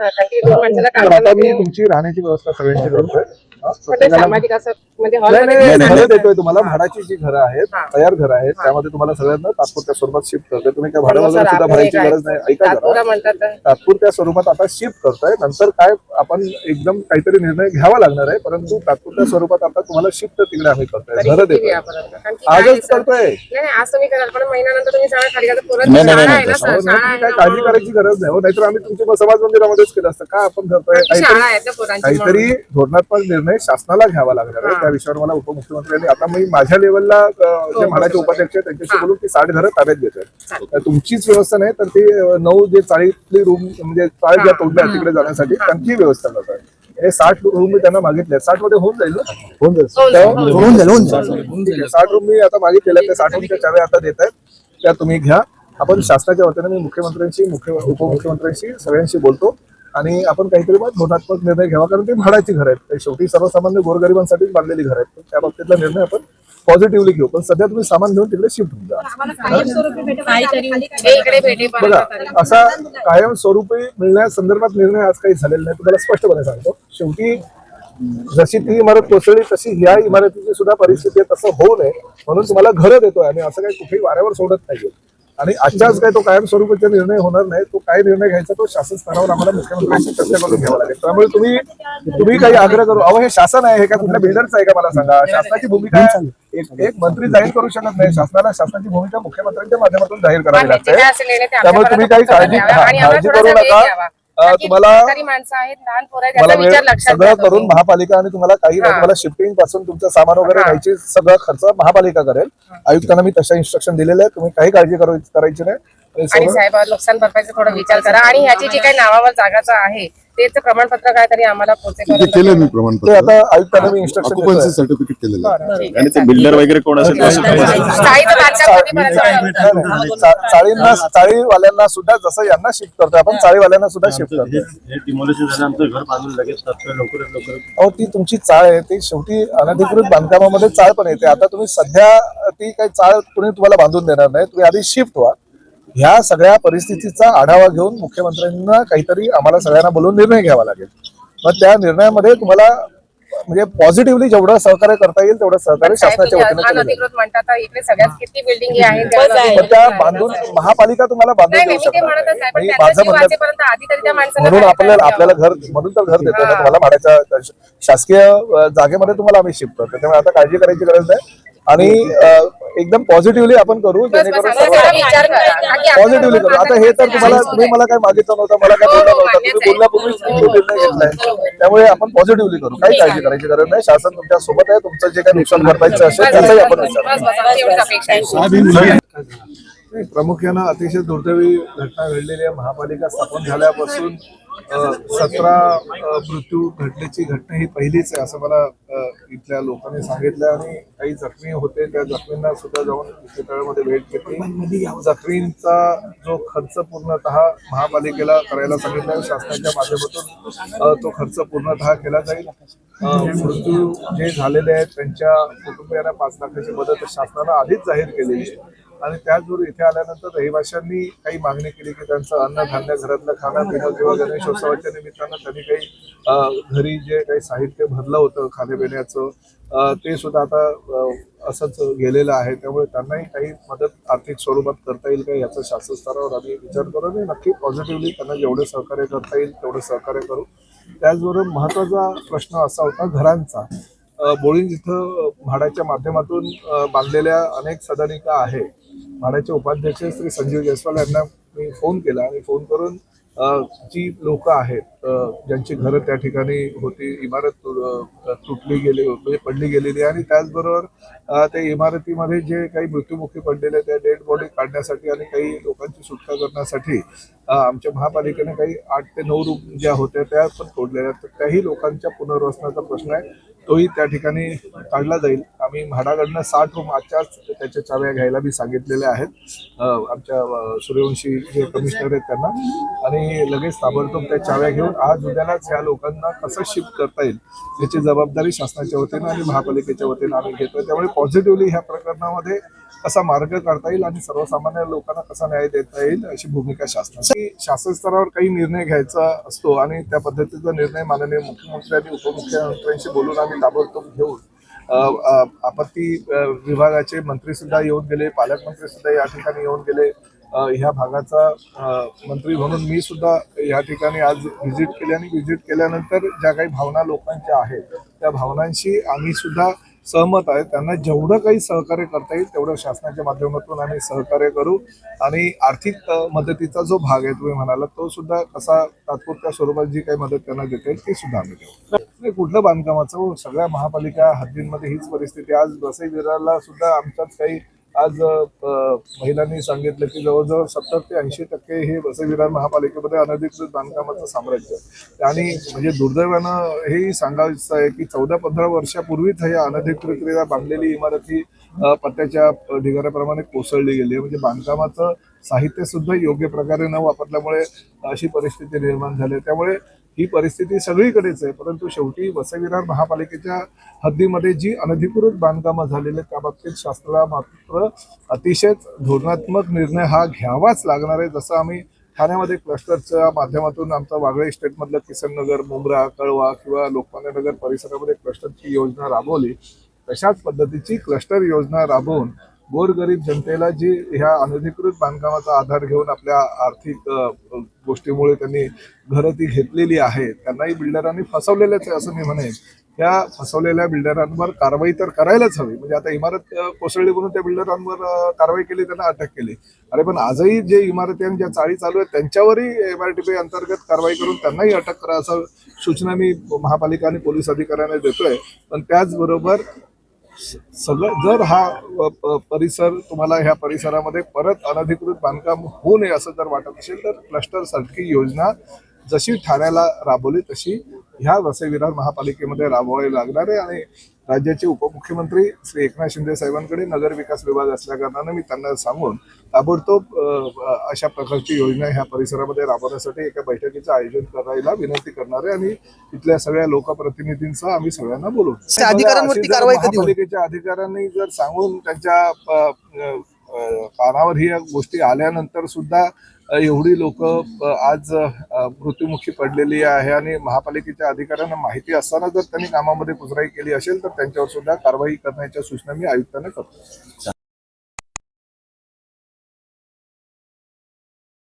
आता मी. तुमची राहण्याची व्यवस्था सगळ्यांची हा, सामाजिक असं म्हणजे नाही नाही हॉलमध्ये नाही, घरं देतोय तुम्हाला भाडाची जी घरं आहेत हा. तयार घरं आहेत त्यामध्ये तुम्हाला सगळ्यांना तात्पुरत्या स्वरूपात शिफ्ट करतोय. तुम्ही काय भाडं हो, वगैरे सुद्धा भरायची गरज नाही. ऐका तात्पुरा जरा म्हणतात तर. तात्पुरत्या स्वरूपात आता शिफ्ट करतोय. नंतर काय आपण एकदम काहीतरी निर्णय घ्यावा लागणार आहे परंतु तात्पुरत्या स्वरूपात आता तुम्हाला शिफ्ट तिकडे आम्ही करतोय. घरं किती देतोय? कारण की काय आहे, आजच सर? करतोय. नाही नाही, आज तुम्ही कराल पण महिन्यानंतर तुम्ही शाळा खाली घालता परत नाही, नाही, शाळा नाही, आहे ना तसं सर? हो, शाळा नाही, आहे काय ना, काळजी. करायची गरज नाही. हो नाहीतर आम्ही तुमच्या समाज मंदिरामध्येच केलं असतं. काय आपण करतोय? शाळा काहीतरी आहेत ना पोरांची काहीतरी धोरणात्मक निर्णय शासनाला घ्यावा लागणार आहे. हा. त्या विषयावर मला उपमुख्यमंत्र्यांनी आता मी माझ्या लेवलला जे म्हाडाचे उपाध्यक्ष आहेत त्यांच्याशी हा. बोलून ती साठ घरं ताब्यात चालेल. तर तुमचीच व्यवस्था नाही तर ती नऊ जे चाळीतली रूम म्हणजे चाळीत ज्या हा. तोडल्या आहेत तिकडे जाण्यासाठी त्यांची व्यवस्था करत आहे हे साठ रूम मी त्यांना मागितले साठमध्ये होऊन जाईल ना? होऊन जाईल. साठ रूम मी आता मागितलेल्या त्या साठ रूमच्या चाव्या आता देत आहेत. त्या तुम्ही घ्या. आपण शासनाच्या वतीने मी मुख्यमंत्र्यांशी मुख्य उपमुख्यमंत्र्यांशी सगळ्यांशी बोलतो. आणि आपण काहीतरी मग धोरणात्मक निर्णय घ्यावा कारण ते भाड्याची घर आहेत. ते शेवटी सर्वसामान्य गोरगरिबांसाठीच बांधलेली घर आहेत. त्या बाबतीतला निर्णय आपण पॉझिटिव्हली घेऊ. पण सध्या तुम्ही सामान घेऊन तिकडे शिफ्ट होऊन जा. हे? बघा तरी. असा कायम स्वरूपी मिळण्यासंदर्भात निर्णय आज काही झालेला नाही. तुम्हाला स्पष्टपणे सांगतो. शेवटी जशी ती इमारत कोसळली तशी ह्या इमारतीची सुद्धा परिस्थिती आहे. तसं होऊ नये. म्हणून तुम्हाला घरं देतोय. आणि असं काही कुठेही वाऱ्यावर सोडत नाहीये. आणि आजच्याच काय तो कायम स्वरूपाचा निर्णय होणार नाही तो काय निर्णय घ्यायचा तो शासन स्तरावर आम्हाला मुख्यमंत्र्यांशी चर्चा करून घ्यावा लागेल. त्यामुळे तुम्ही तुम्ही काही आग्रह करू. अहो हे शासन आहे हे का कुठल्या बिल्डरचं आहे का मला सांगा? शासनाची भूमिका आहे. एक एक मंत्री जाहीर करू शकत नाही. शासनाला शासनाची भूमिका मुख्यमंत्र्यांच्या माध्यमातून जाहीर करावी लागते. त्यामुळे तुम्ही काही काळजी हा, काळजी करू नका. तुम्हाला माणसं आहेत लहान पोरं सगळं करून. महापालिका आणि तुम्हाला काही. तुम्हाला शिफ्टिंगपासून तुमचं सामान वगैरे. घ्यायची सगळं खर्च महापालिका करेल आयुक्तांना मी तशा इन्स्ट्रक्शन दिलेले आहे तुम्ही काही काळजी करू- करायची नाही आणि आणि सगळं- साहेब नुकसान भरपाईचा थोडा विचार करा. आणि ह्याची जी काही नावावर जागाचं आहे त्याचं प्रमाणपत्र काय तरी आम्हाला केलं मी प्रमाणपत्र. आता आयुक्तांना मी इन्स्ट्रक्शन ऑक्युपन्सी सर्टिफिकेट केलेलं आणि ते बिल्डर वगैरे कोण असेल? चाळींना चाळीवाल्यांना सुद्धा जसं यांना शिफ्ट करतोय आपण चाळीवाल्यांना सुद्धा शिफ्ट हे लवकर अहो ती तुमची चाळ आहे ती शेवटी अनधिकृत बांधकामामध्ये चाळ पण येते. आता तुम्ही सध्या ती काही चाळ कुणी तुम्हाला बांधून देणार नाही तुम्ही आधी शिफ्ट व्हा. ह्या सगळ्या परिस्थितीचा आढावा घेऊन मुख्यमंत्र्यांना काहीतरी आम्हाला सगळ्यांना बोलून निर्णय घ्यावा लागेल मग त्या निर्णयामध्ये तुम्हाला म्हणजे पॉझिटिव्हली जेवढं सहकार्य करता येईल तेवढं सहकार्य शासनाच्या वतीने त्या बांधून महापालिका तुम्हाला बांधून देऊ नाही मी ते शकणार म्हणतच नाही. आहे पण त्यांचा माझं जीव म्हणणं वाचेपर्यंत आधी तरी त्या माणसाला म्हणून आपल्याला आपल्याला. घर म्हणून तर घर हा. तुम्हाला भाड्याच्या शासकीय जागेमध्ये तुम्हाला आम्ही शिफ्ट करतो त्यामुळे आता काळजी करायची गरज नाही आणि एकदम पॉझिटिव्हली आपण करू जेणेकरून पॉझिटिव्हली करू. आता हे तर तुम्हाला तुम्ही मला काय मागितलं नव्हतं मला काय हो, बोललं हो, नव्हतं तुम्ही. बोलण्यापूर्वीच हो, हो, निर्णय हो, घेतलाय हो. त्यामुळे आपण पॉझिटिव्हली करू. काही काळजी करायची गरज नाही. शासन तुमच्यासोबत आहे. तुमचं जे काही नुकसान भरपाईचं असेल त्याचाही आपण विचार नाही, प्रामुख्यानं अतिशय दुर्दैवी घटना घडलेली आहे. महापालिका स्थापन झाल्यापासून सतरा मृत्यू घटनेची घटना ही पहिलीच आहे असं मला इथल्या लोकांनी सांगितलं आणि काही जखमी होते त्या जखमींना सुद्धा जाऊन इस्पितळामध्ये भेट घेतली. जखमींचा जो खर्च पूर्णतः महापालिकेला करायला सांगितला आहे शासनाच्या माध्यमातून तो खर्च पूर्णतः केला जाईल. मृत्यू जे झालेले आहेत त्यांच्या कुटुंबियांना पाच लाखाची मदत शासनानं आधीच जाहीर केलेली आहे. आणि त्याचबरोबर इथे आल्यानंतर रहिवाशांनी काही मागणी केली की त्यांचं अन्नधान्य घरातलं खाणं पिणं किंवा गणेशोत्सवाच्या निमित्तानं त्यांनी काही घरी जे काही साहित्य भरलं होतं खाण्यापिण्याचं ते सुद्धा आता असंच गेलेलं आहे. त्यामुळे त्यांनाही काही मदत आर्थिक स्वरूपात करता येईल का याचा शासन स्तरावर आम्ही विचार करू आणि नक्की पॉझिटिव्हली त्यांना जेवढे सहकार्य करता येईल तेवढं सहकार्य करू. त्याचबरोबर महत्त्वाचा प्रश्न असा होता घरांचा. अ, बोळींज इथं म्हाडाच्या माध्यमातून बांधलेल्या अनेक सदनिका आहे. म्हाडाचे उपाध्यक्ष श्री संजीव जयस्वाल यांना मी फोन केला आणि फोन करून जी लोक आहेत ज्यांची घरं त्या ठिकाणी होती इमारत तुटली गेली म्हणजे पडली गेलेली आणि त्याचबरोबर त्या इमारतीमध्ये जे काही मृत्युमुखी पडलेले त्या डेड बॉडी काढण्यासाठी आणि काही लोकांची सुटका करण्यासाठी आमच्या महापालिकेने काही आठ ते नऊ रूम ज्या होत्या त्या पण तोडलेल्या तर त्याही लोकांच्या पुनर्वसनाचा प्रश्न आहे. तोही त्या ठिकाणी काढला जाईल. आम्ही म्हाडाकडनं साठ रूम आजच्याच त्याच्या चाव्या घ्यायला मी सांगितलेल्या आहेत. आमच्या सूर्यवंशी जे कमिशनर आहेत त्यांना. आणि लगेच ताबडतोब त्या चाव्या घेऊन आज उद्यालाच ह्या लोकांना कसं शिफ्ट करता येईल याची जबाबदारी शासनाच्या वतीनं आणि महापालिकेच्या वतीनं आम्ही घेतोय. त्यामुळे पॉझिटिव्हली ह्या प्रकरणामध्ये कसा मार्ग काढता येईल आणि सर्वसामान्य लोकांना कसा न्याय देता येईल अशी भूमिका शासनाची. शासन स्तरावर काही निर्णय घ्यायचा असतो आणि त्या पद्धतीचा निर्णय माननीय मुख्यमंत्री आणि उपमुख्यमंत्र्यांशी बोलून आम्ही ताबडतोब घेऊन आपत्ती विभागाचे मंत्री सुद्धा येऊन गेले पालकमंत्री सुद्धा या ठिकाणी येऊन गेले. ह्या भागाचा मंत्री म्हणून मी सुद्धा या ठिकाणी आज व्हिजिट केली आणि व्हिजिट केल्यानंतर ज्या काही भावना लोकांच्या आहेत त्या भावनांशी आम्ही सुद्धा सहमत आहे. त्यांना जेवढं काही सहकार्य करता येईल तेवढं शासनाच्या माध्यमातून आम्ही सहकार्य करू. आणि आर्थिक मदतीचा जो भाग आहे तुम्ही म्हणाला तो सुद्धा कसा तात्पुरत्या स्वरूपात जी काही मदत त्यांना देता येईल ती सुद्धा आम्ही देऊ. कुठलं बांधकामाचं सगळ्या महापालिका हद्दींमध्ये हीच परिस्थिती आज वसई विराला सुद्धा आमच्यात काही आज महिलांनी सांगितलं की जवळजवळ सत्तर ते ऐंशी टक्के हे वसईविरार महापालिकेमध्ये अनधिकृत बांधकामाचं साम्राज्य आहे. आणि म्हणजे दुर्दैवानं हेही सांगायचं आहे की चौदा पंधरा वर्षापूर्वीच हे अनधिकृतरित्या बांधलेली इमारत ही पत्त्याच्या ढिगाऱ्याप्रमाणे कोसळली गेली आहे. म्हणजे बांधकामाचं साहित्य सुद्धा योग्य प्रकारे न वापरल्यामुळे अशी परिस्थिती निर्माण झाली आहे. त्यामुळे ही परिस्थिती सगळीकडेच आहे. परंतु शेवटी वसविरार महापालिकेच्या हद्दीमध्ये जी अनधिकृत बांधकामं झालेली आहेत त्या बाबतीत शासनाला मात्र अतिशय धोरणात्मक निर्णय हा घ्यावाच लागणार आहे. जसं आम्ही ठाण्यामध्ये क्लस्टरच्या माध्यमातून आमचा वागळे इस्टेटमधलं किसननगर मुंब्रा कळवा किंवा लोकमान्य नगर परिसरामध्ये क्लस्टरची योजना राबवली तशाच पद्धतीची क्लस्टर योजना राबवून गोरगरीब जनतेला जी ह्या अनधिकृत बांधकामाचा आधार घेऊन आपल्या आर्थिक गोष्टीमुळे त्यांनी घरं ती घेतलेली आहेत त्यांनाही बिल्डरांनी फसवलेलेच आहे असं मी म्हणेन. त्या फसवलेल्या बिल्डरांवर कारवाई तर करायलाच हवी. म्हणजे आता इमारत कोसळली म्हणून त्या बिल्डरांवर कारवाई केली त्यांना अटक केली. अरे पण आजही जे इमारती आणि ज्या चाळी चालू आहेत त्यांच्यावरही एम आर टी पी अंतर्गत कारवाई करून त्यांनाही अटक करा असं सूचना मी महापालिका आणि पोलीस अधिकाऱ्यांना देतोय. पण त्याचबरोबर सगळं जर हा परिसर तुम्हाला ह्या परिसरामध्ये परत अनधिकृत बांधकाम होऊ नये असं जर वाटत असेल तर क्लस्टर सारखी योजना जशी ठाण्याला राबवली तशी ह्या वसई विरार महापालिकेमध्ये राबवावी लागणार आहे. आणि राज्याचे उपमुख्यमंत्री श्री एकनाथ शिंदे साहेबांकडे नगर विकास विभाग असल्या कारणानं मी त्यांना सांगून ताबडतोब अशा प्रकारची योजना ह्या परिसरामध्ये राबवण्यासाठी एका बैठकीचं आयोजन करायला विनंती करणार आहे. आणि तिथल्या सगळ्या लोकप्रतिनिधींसह आम्ही सगळ्यांना बोलू? महापालिकेच्या अधिकाऱ्यांनी जर सांगून त्यांच्या कानावर ही गोष्टी आल्यानंतर सुद्धा एवढी लोक आज मृत्युमुखी पडलेली आहे आणि महापालिकेच्या अधिकाऱ्यांना माहिती असताना जर त्यांनी कामामध्ये कुजराई केली असेल तर त्यांच्यावर सुद्धा कारवाई करण्याच्या सूचना मी आयुक्तांना करतो.